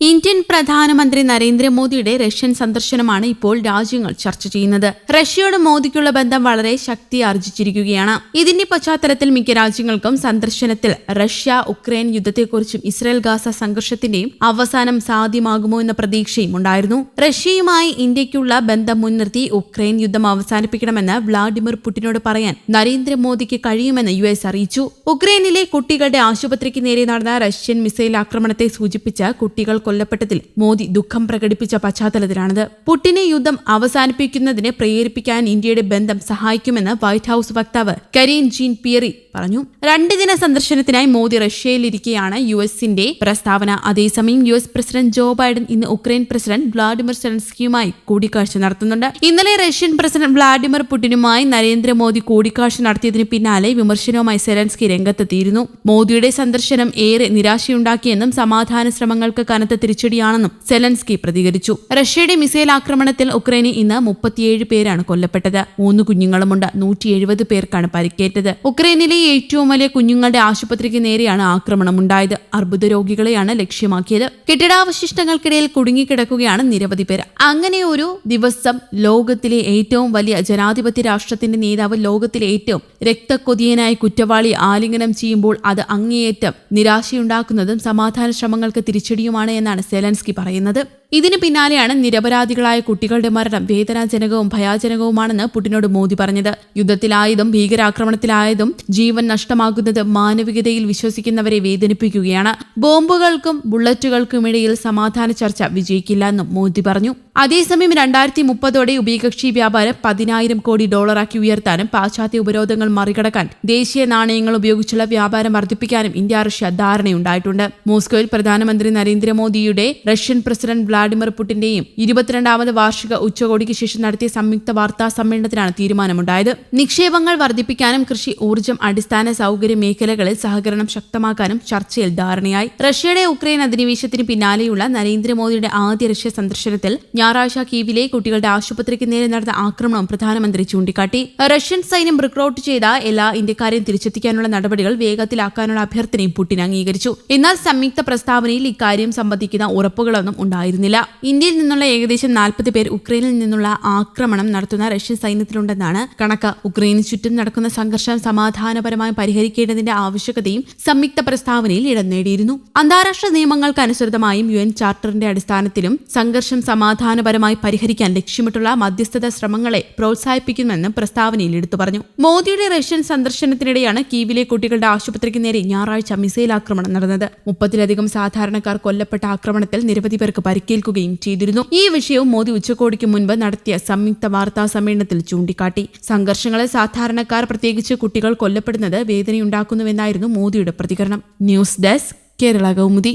Indian പ്രധാനമന്ത്രി നരേന്ദ്രമോദിയുടെ Russian സന്ദർശനമാണ് ഇപ്പോൾ രാജ്യങ്ങൾ ചർച്ച ചെയ്യുന്നത്. റഷ്യയോട് മോദിക്കുള്ള ബന്ധം വളരെ ശക്തി ആർജിച്ചിരിക്കുകയാണ് ഇതിന്റെ പശ്ചാത്തലത്തിൽ മിക്ക രാജ്യങ്ങൾക്കും സന്ദർശനത്തിൽ റഷ്യ ഉക്രൈൻ യുദ്ധത്തെക്കുറിച്ചും ഇസ്രായേൽ ഗാസ സംഘർഷത്തിന്റെയും അവസാനം സാധ്യമാകുമോ എന്ന പ്രതീക്ഷയും ഉണ്ടായിരുന്നു. റഷ്യയുമായി ഇന്ത്യയ്ക്കുള്ള ബന്ധം മുൻനിർത്തി ഉക്രൈൻ യുദ്ധം അവസാനിപ്പിക്കണമെന്ന് വ്ളാഡിമിർ പുടിനോട് പറയാൻ നരേന്ദ്രമോദിക്ക് കഴിയുമെന്ന് യു എസ് അറിയിച്ചു. ഉക്രൈനിലെ കുട്ടികളുടെ ആശുപത്രിക്ക് നേരെ നടന്ന റഷ്യൻ മിസൈൽ ആക്രമണത്തെ സൂചിപ്പിച്ച കുട്ടികൾ കൊല്ലപ്പെട്ടതിൽ മോദി ദുഃഖം പ്രകടിപ്പിച്ച പശ്ചാത്തലത്തിലാണിത്. പുട്ടിനെ യുദ്ധം അവസാനിപ്പിക്കുന്നതിന് പ്രേരിപ്പിക്കാൻ ഇന്ത്യയുടെ ബന്ധം സഹായിക്കുമെന്ന് വൈറ്റ് ഹൌസ് വക്താവ് കരീൻ ജീൻ പിയറി പറഞ്ഞു. രണ്ട് ദിന സന്ദർശനത്തിനായി മോദി റഷ്യയിലിരിക്കെയാണ് യു എസിന്റെ പ്രസ്താവന. അതേസമയം U S president Joe Biden ഇന്ന് ഉക്രൈൻ പ്രസിഡന്റ് വ്ളാഡിമിർ സെലൻസ്കിയുമായി കൂടിക്കാഴ്ച നടത്തുന്നുണ്ട്. ഇന്നലെ റഷ്യൻ പ്രസിഡന്റ് വ്ളാഡിമിർ പുടിനുമായി നരേന്ദ്രമോദി കൂടിക്കാഴ്ച നടത്തിയതിന് പിന്നാലെ വിമർശനവുമായി സെലൻസ്കി രംഗത്തെത്തിയിരുന്നു. മോദിയുടെ സന്ദർശനം ഏറെ നിരാശയുണ്ടാക്കിയെന്നും സമാധാന ശ്രമങ്ങൾക്ക് കനത്ത തിരിച്ചടിയാണെന്നും സെലൻസ്കി പ്രതികരിച്ചു. റഷ്യയുടെ മിസൈൽ ആക്രമണത്തിൽ ഉക്രൈനിൽ ഇന്ന് മുപ്പത്തിയേഴ് പേരാണ് കൊല്ലപ്പെട്ടത്. മൂന്ന് കുഞ്ഞുങ്ങളുമുണ്ട്. നൂറ്റി എഴുപത് പേർക്കാണ് പരിക്കേറ്റത്. ഉക്രൈനിലെ ഏറ്റവും വലിയ കുഞ്ഞുങ്ങളുടെ ആശുപത്രിക്ക് നേരെയാണ് ആക്രമണമുണ്ടായത് അർബുദ രോഗികളെയാണ് ലക്ഷ്യമാക്കിയത്. കെട്ടിടാവശിഷ്ടങ്ങൾക്കിടയിൽ കുടുങ്ങിക്കിടക്കുകയാണ് നിരവധി പേർ. അങ്ങനെ ഒരു ദിവസം ലോകത്തിലെ ഏറ്റവും വലിയ ജനാധിപത്യ രാഷ്ട്രത്തിന്റെ നേതാവ് ലോകത്തിലെ ഏറ്റവും രക്തക്കൊതിയനായ കുറ്റവാളി ആലിംഗനം ചെയ്യുമ്പോൾ അത് അങ്ങേയറ്റം നിരാശയുണ്ടാക്കുന്നതും സമാധാന ശ്രമങ്ങൾക്ക് തിരിച്ചടിയുമാണ് എന്നാണ് സെലൻസ്കി പറയുന്നത്. ഇതിന് പിന്നാലെയാണ് നിരപരാധികളായ കുട്ടികളുടെ മരണം വേദനാജനകവും ഭയാജനകവുമാണെന്ന് പുടിനോട് മോദി പറഞ്ഞത്. യുദ്ധത്തിലായതും ഭീകരാക്രമണത്തിലായതും ജീവൻ നഷ്ടമാകുന്നത് മാനവികതയിൽ വിശ്വസിക്കുന്നവരെ വേദനിപ്പിക്കുകയാണ്. ബോംബുകൾക്കും ബുള്ളറ്റുകൾക്കും ഇടയിൽ സമാധാന ചർച്ച വിജയിക്കില്ല എന്നും മോദി പറഞ്ഞു. അതേസമയം രണ്ടായിരത്തി മുപ്പതോടെ ഉഭയകക്ഷി വ്യാപാരം പതിനായിരം കോടി ഡോളറാക്കി ഉയർത്താനും പാശ്ചാത്യ ഉപരോധങ്ങൾ മറികടക്കാൻ ദേശീയ നാണയങ്ങൾ ഉപയോഗിച്ചുള്ള വ്യാപാരം വർദ്ധിപ്പിക്കാനും ഇന്ത്യ റഷ്യ ധാരണയുണ്ടായിട്ടുണ്ട്. മോസ്കോയിൽ പ്രധാനമന്ത്രി നരേന്ദ്രമോദിയുടെ റഷ്യൻ പ്രസിഡന്റ് വ്ളാഡിമിർ പുടിന്റെയും ഇരുപത്തിരണ്ടാമത് വാർഷിക ഉച്ചകോടിക്ക് ശേഷം നടത്തിയ സംയുക്ത വാർത്താ സമ്മേളനത്തിലാണ് തീരുമാനമുണ്ടായത്. നിക്ഷേപങ്ങൾ വർദ്ധിപ്പിക്കാനും കൃഷി ഊർജം അടിസ്ഥാന സൗകര്യ മേഖലകളിൽ സഹകരണം ശക്തമാക്കാനും ചർച്ചയിൽ ധാരണയായി. റഷ്യയുടെ ഉക്രൈൻ അധിനിവേശത്തിന് പിന്നാലെയുള്ള നരേന്ദ്രമോദിയുടെ ആദ്യ റഷ്യ സന്ദർശനത്തിൽ ഞായറാഴ്ച കീവിലെ കുട്ടികളുടെ ആശുപത്രിക്ക് നേരെ നടന്ന ആക്രമണം പ്രധാനമന്ത്രി ചൂണ്ടിക്കാട്ടി. റഷ്യൻ സൈന്യം റിക്രൂട്ട് ചെയ്ത എല്ലാ ഇന്ത്യക്കാരെയും തിരിച്ചെത്തിക്കാനുള്ള നടപടികൾ വേഗത്തിലാക്കാനുള്ള അഭ്യർത്ഥനയും പുടിൻ അംഗീകരിച്ചു. എന്നാൽ സംയുക്ത പ്രസ്താവനയിൽ ഇക്കാര്യം സംബന്ധിക്കുന്ന ഉറപ്പുകളൊന്നും ഉണ്ടായിരുന്നില്ല. ഇന്ത്യയിൽ നിന്നുള്ള ഏകദേശം നാൽപ്പത് പേർ ഉക്രൈനിൽ നിന്നുള്ള ആക്രമണം നടത്തുന്ന റഷ്യൻ സൈന്യത്തിലുണ്ടെന്നാണ് കണക്ക്. ഉക്രൈനു ചുറ്റും നടക്കുന്ന സംഘർഷം സമാധാനപരമായി പരിഹരിക്കേണ്ടതിന്റെ ആവശ്യകതയും സംയുക്ത പ്രസ്താവനയിൽ ഇടം നേടിയിരുന്നു. അന്താരാഷ്ട്ര നിയമങ്ങൾക്ക് അനുസൃതമായും യു എൻ ചാർട്ടറിന്റെ അടിസ്ഥാനത്തിലും സംഘർഷം സമാധാനപരമായി പരിഹരിക്കാൻ ലക്ഷ്യമിട്ടുള്ള മധ്യസ്ഥത ശ്രമങ്ങളെ പ്രോത്സാഹിപ്പിക്കുമെന്ന് പ്രസ്താവനയിൽ എടുത്തു പറഞ്ഞു. മോദിയുടെ റഷ്യൻ സന്ദർശനത്തിനിടെയാണ് കീവിലെ കുട്ടികളുടെ ആശുപത്രിക്ക് നേരെ ഞായറാഴ്ച മിസൈൽ ആക്രമണം നടന്നത്. മുപ്പത്തിലധികം സാധാരണക്കാർ കൊല്ലപ്പെട്ട ആക്രമണത്തിൽ നിരവധി പേർക്ക് പരിക്കേൽക്കുകയും ചെയ്തിരുന്നു. ഈ വിഷയവും മോദി ഉച്ചകോടിക്ക് മുൻപ് നടത്തിയ സംയുക്ത വാർത്താ സമ്മേളനത്തിൽ ചൂണ്ടിക്കാട്ടി. സംഘർഷങ്ങളെ സാധാരണക്കാർ പ്രത്യേകിച്ച് കുട്ടികൾ കൊല്ലപ്പെടുന്നത് വേദനയുണ്ടാക്കുന്നുവെന്നായിരുന്നു മോദിയുടെ പ്രതികരണം. News desk Kerala Kaumudi.